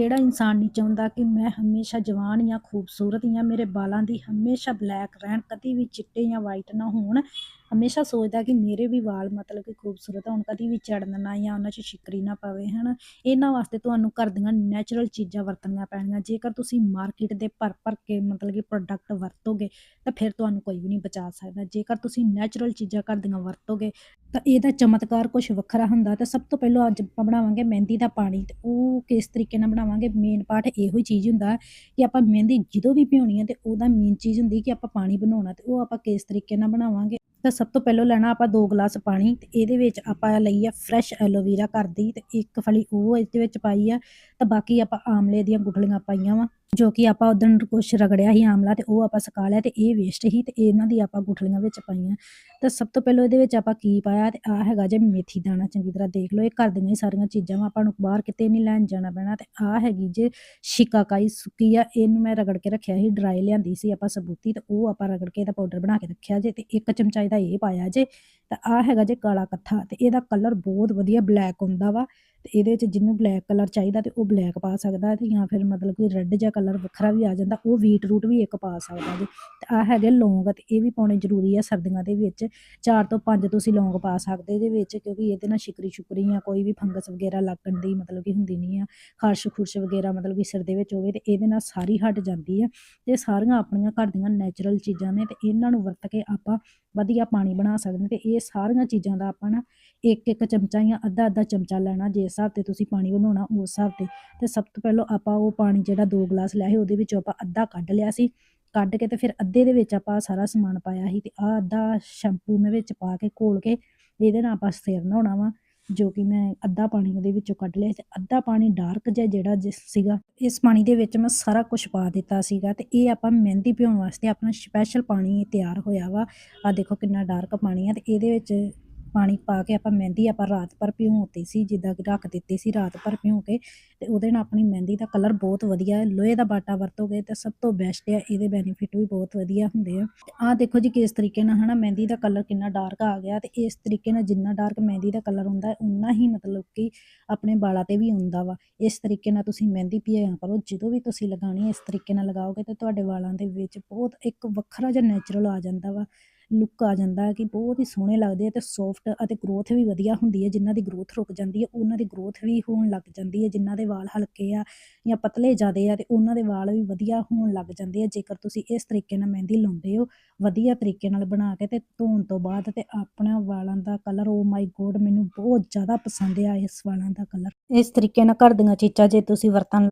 ਕਿਹੜਾ ਇਨਸਾਨ ਨਹੀਂ ਚਾਹੁੰਦਾ ਕਿ ਮੈਂ ਹਮੇਸ਼ਾ ਜਵਾਨ ਜਾਂ ਖੂਬਸੂਰਤ ਜਾਂ ਮੇਰੇ ਵਾਲਾਂ ਦੀ ਹਮੇਸ਼ਾ ਬਲੈਕ ਰਹਿਣ, ਕਦੀ ਵੀ ਚਿੱਟੇ ਜਾਂ ਵਾਈਟ ਨਾ ਹੋਣ। ਹਮੇਸ਼ਾ ਸੋਚਦਾ ਕਿ ਮੇਰੇ ਵੀ ਵਾਲ ਮਤਲਬ ਕਿ ਖੂਬਸੂਰਤ ਹੋਣ ਕਦੀ ਵੀ ਝੜਨ ਨਾ ਜਾਂ ਉਹਨਾਂ 'ਚ ਛਿਕਰੀ ਨਾ ਪਵੇ, ਹਨਾ? ਇਹਨਾਂ ਵਾਸਤੇ ਤੁਹਾਨੂੰ ਘਰ ਦੀਆਂ ਨੈਚੁਰਲ ਚੀਜ਼ਾਂ ਵਰਤਣੀਆਂ ਪੈਣੀਆਂ ਜੇਕਰ ਤੁਸੀਂ ਮਾਰਕੀਟ ਦੇ ਭਰ ਭਰ ਕੇ ਮਤਲਬ ਕਿ ਪ੍ਰੋਡਕਟ ਵਰਤੋਗੇ, ਤਾਂ ਫਿਰ ਤੁਹਾਨੂੰ ਕੋਈ ਵੀ ਨਹੀਂ ਬਚਾ ਸਕਦਾ। ਜੇਕਰ ਤੁਸੀਂ ਨੈਚੁਰਲ ਚੀਜ਼ਾਂ ਘਰ ਦੀਆਂ ਵਰਤੋਗੇ, ਤਾਂ ਇਹਦਾ ਚਮਤਕਾਰ ਕੁਝ ਵੱਖਰਾ ਹੁੰਦਾ। ਤਾਂ ਸਭ ਤੋਂ ਪਹਿਲਾਂ ਅੱਜ ਆਪਾਂ ਬਣਾਵਾਂਗੇ ਮਹਿੰਦੀ ਦਾ ਪਾਣੀ। ਤੇ ਉਹ ਕਿਸ ਤਰੀਕੇ ਨਾਲ ਬਣਾਵਾਂਗੇ? ਮੇਨ ਪਾਰਟ ਇਹੋ ਹੀ ਚੀਜ਼ ਹੁੰਦਾ ਕਿ ਆਪਾਂ ਮਹਿੰਦੀ ਜਦੋਂ ਵੀ ਭਿਉਣੀ ਹੈ ਤੇ ਉਹਦਾ ਮੇਨ ਚੀਜ਼ ਹੁੰਦੀ ਕਿ ਆਪਾਂ ਪਾਣੀ ਬਣਾਉਣਾ। ਤੇ ਉਹ ਆਪਾਂ ਕਿਸ ਤਰੀਕੇ ਨਾਲ ਬਣਾਵਾਂਗੇ? ਤਾਂ ਸਭ ਤੋਂ ਪਹਿਲਾਂ ਲੈਣਾ ਆਪਾਂ 2 ਗਲਾਸ ਪਾਣੀ, ਤੇ ਇਹਦੇ ਵਿੱਚ ਆਪਾਂ ਲਈ ਆ ਫਰੈਸ਼ ਐਲੋਵੀਰਾ ਘਰ ਦੀ, ਤੇ ਇੱਕ ਫਲੀ ਉਹ ਇਹਦੇ ਵਿੱਚ ਪਾਈ ਆ, ਤਾਂ ਬਾਕੀ ਆਪਾਂ ਆਮਲੇ ਦੀਆਂ ਗੁਠਲੀਆਂ ਪਾਈਆਂ ਵਾ। ਜੋ ਕਿ ਆਪਾਂ ਉਦੋਂ ਕੁਛ ਰਗੜਿਆ ਸੀ ਆਮਲਾ ਤੇ ਉਹ ਆਪਾਂ ਸੁਕਾ ਲਿਆ ਤੇ ਇਹ ਵੇਸਟ ਸੀ ਤੇ ਇਹਨਾਂ ਦੀ ਆਪਾਂ ਗੁਠਲੀਆਂ ਵਿੱਚ ਪਾਈਆਂ। ਤਾਂ ਸਭ ਤੋਂ ਪਹਿਲਾਂ ਇਹਦੇ ਵਿੱਚ ਆਪਾਂ ਕੀ ਪਾਇਆ ਤੇ ਆ ਹੈਗਾ ਜੇ ਮੇਥੀ ਦਾਣਾ, ਚੰਗੀ ਤਰ੍ਹਾਂ ਦੇਖ ਲਓ, ਇਹ ਘਰ ਦੀਆਂ ਹੀ ਸਾਰੀਆਂ ਚੀਜ਼ਾਂ ਵਾ, ਆਪਾਂ ਨੂੰ ਬਾਹਰ ਕਿਤੇ ਨਹੀਂ ਲੈਣ ਜਾਣਾ ਪੈਣਾ ਤੇ ਆ ਹੈਗੀ ਜੇ ਸ਼ਿਕਾਕਾਈ ਸੁੱਕੀ ਆ, ਇਹਨੂੰ ਮੈਂ ਰਗੜ ਕੇ ਰੱਖਿਆ ਸੀ ਡਰਾਈ ਲਿਆਂਦੀ ਸੀ ਆਪਾਂ ਸਬੂਤੀ ਤੇ ਉਹ ਆਪਾਂ ਰਗੜ ਕੇ ਇਹਦਾ ਪਾਊਡਰ ਬਣਾ ਕੇ ਰੱਖਿਆ ਜੇ ਤੇ ਇੱਕ ਚਮਚਾ ਇਹਦਾ ਇਹ ਪਾਇਆ ਜੇ। ਤਾਂ ਆ ਹੈਗਾ ਜੇ ਕਾਲਾ ਕੱਥਾ ਤੇ ਇਹਦਾ ਕਲਰ ਬਹੁਤ ਵਧੀਆ ਬਲੈਕ ਹੁੰਦਾ ਵਾ। ਤੇ ਇਹਦੇ ਵਿੱਚ ਜਿਹਨੂੰ ਬਲੈਕ ਕਲਰ ਚਾਹੀਦਾ ਤੇ ਉਹ ਬਲੈਕ ਪਾ ਸਕਦਾ ਤੇ ਜਾਂ ਫਿਰ ਮਤਲਬ ਕਿ ਰੈੱਡ ਜਿਹਾ ਕਲਰ ਵੱਖਰਾ ਵੀ ਆ ਜਾਂਦਾ, ਉਹ ਵੀਟ ਰੂਟ ਵੀ ਇੱਕ ਪਾ ਸਕਦਾ ਜੀ। ਤੇ ਆ ਹੈਗੇ ਲੌਂਗ ਤੇ ਇਹ ਵੀ ਪਾਉਣੇ ਜ਼ਰੂਰੀ ਆ ਸਰਦੀਆਂ ਦੇ ਵਿੱਚ। ਚਾਰ ਤੋਂ ਪੰਜ ਤੁਸੀਂ ਲੌਂਗ ਪਾ ਸਕਦੇ ਇਹਦੇ ਵਿੱਚ ਕਿਉਂਕਿ ਇਹਦੇ ਨਾਲ ਸ਼ਿਕਰੀ ਸ਼ੁਕਰੀ ਜਾਂ ਕੋਈ ਵੀ ਫੰਗਸ ਵਗੈਰਾ ਲੱਗਣ ਦੀ ਮਤਲਬ ਕਿ ਹੁੰਦੀ ਨਹੀਂ ਆ। ਖਾਰਸ਼ ਖੁਰਸ਼ ਵਗੈਰਾ ਮਤਲਬ ਕਿ ਸਿਰ ਦੇ ਵਿੱਚ ਹੋਵੇ ਤੇ ਇਹਦੇ ਨਾਲ ਸਾਰੀ ਹਟ ਜਾਂਦੀ ਆ। ਤੇ ਸਾਰੀਆਂ ਆਪਣੀਆਂ ਘਰ ਦੀਆਂ ਨੈਚੁਰਲ ਚੀਜ਼ਾਂ ਨੇ ਤੇ ਇਹਨਾਂ ਨੂੰ ਵਰਤ ਕੇ ਆਪਾਂ ਵਧੀਆ ਪਾਣੀ ਬਣਾ ਸਕਦੇ ਤੇ ਇਹ ਸਾਰੀਆਂ ਚੀਜ਼ਾਂ ਦਾ ਆਪਾਂ ਨਾ ਇੱਕ ਇੱਕ ਚਮਚਾ ਜਾਂ ਅੱਧਾ ਅੱਧਾ ਚਮਚਾ ਲੈਣਾ ਜੇ ਹਿਸਾਬ ਤੇ ਤੁਸੀਂ ਪਾਣੀ ਬਣਾਉਣਾ ਉਸ ਹਿਸਾਬ ਤੇ। ਤੇ ਸਭ ਤੋਂ ਪਹਿਲਾਂ ਆਪਾਂ ਉਹ ਪਾਣੀ ਜਿਹੜਾ 2 ਗਲਾਸ ਲਿਆ ਸੀ ਉਹਦੇ ਵਿੱਚੋਂ ਆਪਾਂ ਅੱਧਾ ਕੱਢ ਲਿਆ ਸੀ। ਕੱਢ ਕੇ ਤੇ ਫਿਰ ਅੱਧੇ ਦੇ ਵਿੱਚ ਆਪਾਂ ਸਾਰਾ ਸਮਾਨ ਪਾਇਆ ਸੀ ਤੇ ਆ ਅੱਧਾ ਸ਼ੈਂਪੂ ਮੈਂ ਵਿੱਚ ਪਾ ਕੇ ਘੋਲ ਕੇ ਇਹਦੇ ਨਾਲ ਆਪਾਂ ਸਿਰ ਨਹਾਉਣਾ ਵਾ, ਜੋ ਕਿ ਮੈਂ ਅੱਧਾ ਪਾਣੀ ਉਹਦੇ ਵਿੱਚੋਂ ਕੱਢ ਲਿਆ ਤੇ ਅੱਧਾ ਪਾਣੀ ਡਾਰਕ ਜਿਹਾ ਜਿਹੜਾ ਜਿਸ ਸੀਗਾ, ਇਸ ਪਾਣੀ ਦੇ ਵਿੱਚ ਮੈਂ ਸਾਰਾ ਕੁਝ ਪਾ ਦਿੱਤਾ ਸੀਗਾ ਤੇ ਇਹ ਆਪਾਂ ਮਹਿੰਦੀ ਭਿਉਣ ਵਾਸਤੇ ਆਪਣਾ ਸਪੈਸ਼ਲ ਪਾਣੀ ਤਿਆਰ ਹੋਇਆ ਵਾ। ਆ ਦੇਖੋ ਕਿੰਨਾ ਡਾਰਕ ਪਾਣੀ ਆ ਤੇ ਇਹਦੇ ਵਿੱਚ ਪਾਣੀ ਪਾ ਕੇ ਆਪਾਂ ਮਹਿੰਦੀ ਆਪਾਂ ਰਾਤ ਭਰ ਭਿਉਂਤੀ ਸੀ, ਜਿੱਦਾਂ ਕਿ ਰੱਖ ਦਿੱਤੀ ਸੀ ਰਾਤ ਭਰ ਭਿਉਂ ਕੇ ਤੇ ਉਹਦੇ ਨਾਲ ਆਪਣੀ ਮਹਿੰਦੀ ਦਾ ਕਲਰ ਬਹੁਤ ਵਧੀਆ ਹੈ, ਲੋਹੇ ਦਾ ਬਾਟਾ ਵਰਤੋਗੇ ਤਾਂ ਸਭ ਤੋਂ ਬੈਸਟ ਹੈ, ਇਹਦੇ ਬੈਨੀਫਿਟ ਵੀ ਬਹੁਤ ਵਧੀਆ ਹੁੰਦੇ ਆ। ਆਹ ਦੇਖੋ ਜੀ ਕਿਸ ਤਰੀਕੇ ਨਾਲ ਹਨਾ ਮਹਿੰਦੀ ਦਾ ਕਲਰ ਕਿੰਨਾ ਡਾਰਕ ਆ ਗਿਆ ਤੇ ਇਸ ਤਰੀਕੇ ਨਾਲ ਜਿੰਨਾ ਡਾਰਕ ਮਹਿੰਦੀ ਦਾ ਕਲਰ ਹੁੰਦਾ ਉਨਾ ਹੀ ਮਤਲਬ ਕਿ ਆਪਣੇ ਵਾਲਾਂ ਤੇ ਵੀ ਹੁੰਦਾ ਵਾ। ਇਸ ਤਰੀਕੇ ਨਾਲ ਤੁਸੀਂ ਮਹਿੰਦੀ ਭਿਆਇਆ ਕਰੋ, ਜਦੋਂ ਵੀ ਤੁਸੀਂ ਲਗਾਉਣੀ ਇਸ ਤਰੀਕੇ ਨਾਲ ਲਗਾਓਗੇ ਤੇ ਤੁਹਾਡੇ ਵਾਲਾਂ ਦੇ ਵਿੱਚ ਬਹੁਤ ਇੱਕ ਵੱਖਰਾ ਜਿਹਾ ਨੈਚੁਰਲ ਆ ਜਾਂਦਾ ਵਾ। ਲੁੱਕ ਆ ਜਾਂਦਾ ਕਿ ਬਹੁਤ ਹੀ ਸੋਹਣੇ ਲੱਗਦੇ ਆ ਤੇ ਸੌਫਟ ਅਤੇ ਗਰੋਥ ਵੀ ਵਧੀਆ ਹੁੰਦੀ ਹੈ, ਜਿਨ੍ਹਾਂ ਦੀ ਗਰੋਥ ਰੁਕ ਜਾਂਦੀ ਹੈ, ਉਹਨਾਂ ਦੀ ਗਰੋਥ ਵੀ ਹੋਣ ਲੱਗ ਜਾਂਦੀ ਹੈ, ਜਿਨ੍ਹਾਂ ਦੇ ਵਾਲ ਹਲਕੇ ਆ ਜਾਂ ਪਤਲੇ ਜ਼ਿਆਦੇ ਆ ਤੇ ਉਹਨਾਂ ਦੇ ਵਾਲ ਵੀ ਵਧੀਆ ਹੋਣ ਲੱਗ ਜਾਂਦੇ ਆ, ਜੇਕਰ ਤੁਸੀਂ ਇਸ ਤਰੀਕੇ ਨਾਲ ਮਹਿੰਦੀ ਲਾਉਂਦੇ ਹੋ, ਵਧੀਆ ਤਰੀਕੇ ਨਾਲ ਬਣਾ ਕੇ ਤੇ ਧੋਣ ਤੋਂ ਬਾਅਦ ਤੇ ਆਪਣਾ ਵਾਲਾਂ ਦਾ ਕਲਰ ਓ ਮਾਈ ਗੋਡ ਮੈਨੂੰ ਬਹੁਤ ਜ਼ਿਆਦਾ ਪਸੰਦ ਆ ਇਸ ਵਾਲਾਂ ਦਾ ਕਲਰ ਇਸ ਤਰੀਕੇ ਨਾਲ ਘਰ ਦੀਆਂ ਚੀਜ਼ਾਂ ਜੇ ਤੁਸੀਂ ਵਰਤਣ